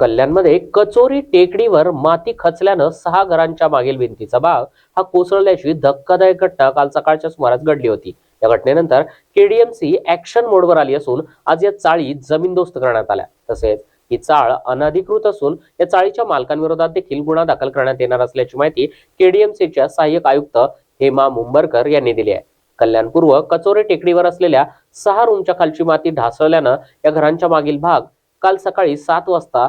कल्याणमध्ये कचोरी टेकडीवर माती खचल्यानं सहा घरांच्या मागील भिंतीचा भाग हा कोसळल्याची धक्कादायक घटना काल सकाळच्या सुमारास घडली होती. या घटनेनंतर केडीएमसी ऍक्शन मोडवर आली असून आज या चाळी जमीनदोस्त करण्यात आल्या. तसेच ही चाळ अनधिकृत असून या चाळीच्या मालकांविरोधात देखील गुन्हा दाखल करण्यात येणार असल्याची माहिती केडीएमसीच्या सहाय्यक आयुक्त हेमा मुंबरकर यांनी दिली आहे. कल्याणपूर्व कचोरी कचोरे टेकडीवर असलेल्या सहा रूमच्या खालची माती ढासळल्यानं या घरांच्या मागील भाग काल सकाळी सात वाजता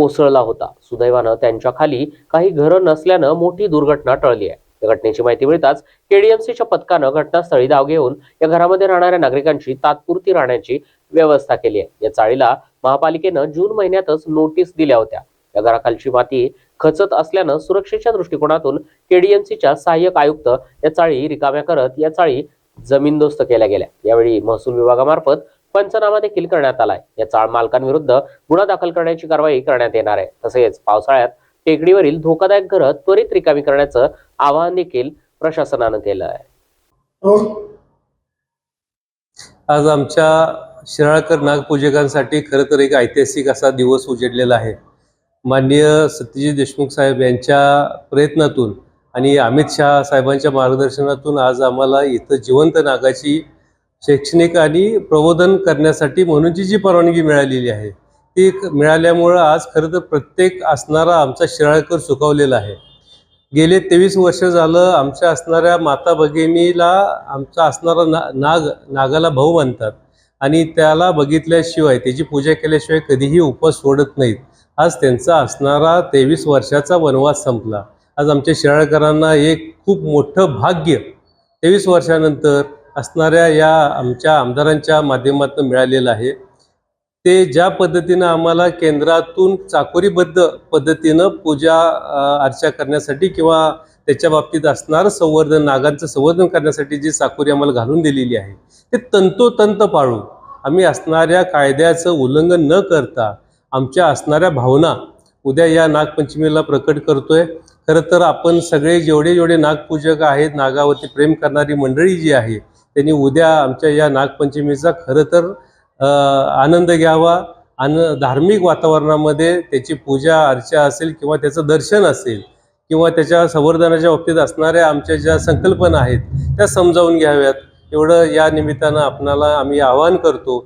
कोसळला होता. सुदैवानं त्यांच्या खाली काही घरं नसल्यानं मोठी दुर्घटना टळली आहे. या घटनेची माहिती मिळताच केडीएमसीच्या पथकानं घटनास्थळी धाव घेऊन या घरामध्ये राहणाऱ्या नागरिकांची तात्पुरती राहण्याची व्यवस्था केली आहे. या चाळीला महापालिकेनं जून महिन्यातच नोटीस दिल्या होत्या. या घराखालची माती खचत असल्यानं सुरक्षेच्या दृष्टिकोनातून केडीएमसीच्या सहाय्यक आयुक्त या चाळी रिकाम्या करत या चाळी जमीनदोस्त केल्या गेल्या. यावेळी महसूल विभागामार्फत पंचनामा देखील करण्यात आलाय. या चाळ मालकांविरुद्ध गुन्हा दाखल करण्याची कारवाई करण्यात येणार आहे. तसेच पावसाळ्यात टेकडीवरील धोकादायक घरं त्वरित रिकामी करण्याचं आवाहन देखील प्रशासनानं केलं आहे. आज आमच्या शिराळकर नागपूजकांसाठी खरं तर एक ऐतिहासिक असा दिवस उजेडलेला आहे. माननीय सत्यजित देशमुख साहेब यांच्या प्रयत्नातून आणि अमित शहा साहेबांच्या मार्गदर्शनातून आज आम्हाला इथं जिवंत नागाची शैक्षणिक आणि प्रबोधन करण्यासाठी म्हणूनची जी परवानगी मिळालेली आहे ती मिळाल्यामुळं आज खरं तर प्रत्येक असणारा आमचा शिराळकर सुखावलेला आहे. गेले तेवीस वर्ष झालं आमच्या असणाऱ्या माता भगिनीला आमचा असणारा ना नाग नागाला भाऊ मानतात आणि त्याला बघितल्याशिवाय त्याची पूजा केल्याशिवाय कधीही उपवास सोडत नाहीत. आज त्यांचा असणारा तेवीस वर्षाचा वनवास संपला. आज आमच्या शिराळकरांना एक खूप मोठं भाग्य. तेवीस वर्षानंतर असणाऱ्या या आमच्या आमदारांच्या माध्यमातून मिळालेलं आहे. ते ज्या पद्धतीनं आम्हाला केंद्रातून चाकोरीबद्ध पद्धतीनं पूजा अर्चा करण्यासाठी किंवा त्याच्या बाबतीत असणारं संवर्धन नागांचं संवर्धन करण्यासाठी जी चाकोरी आम्हाला घालून दिलेली आहे ते तंतोतंत पाळून आम्ही असणाऱ्या कायद्याचं उल्लंघन न करता आमच्या असणाऱ्या भावना उद्या या नागपंचमीला प्रकट करतोय. खरं तर आपण सगळे जेवढे जेवढे नागपूजक आहेत नागावरती प्रेम करणारी मंडळी जी आहे त्यांनी उद्या आमच्या या नागपंचमीचा खरं तर आनंद घ्यावा आणि धार्मिक वातावरणामध्ये त्याची पूजा अर्चा असेल किंवा त्याचं दर्शन असेल किंवा त्याच्या संवर्धनाच्या बाबतीत असणाऱ्या आमच्या ज्या संकल्पना आहेत त्या समजावून घ्याव्यात. एवढं या निमित्तानं आपणाला आम्ही आवाहन करतो.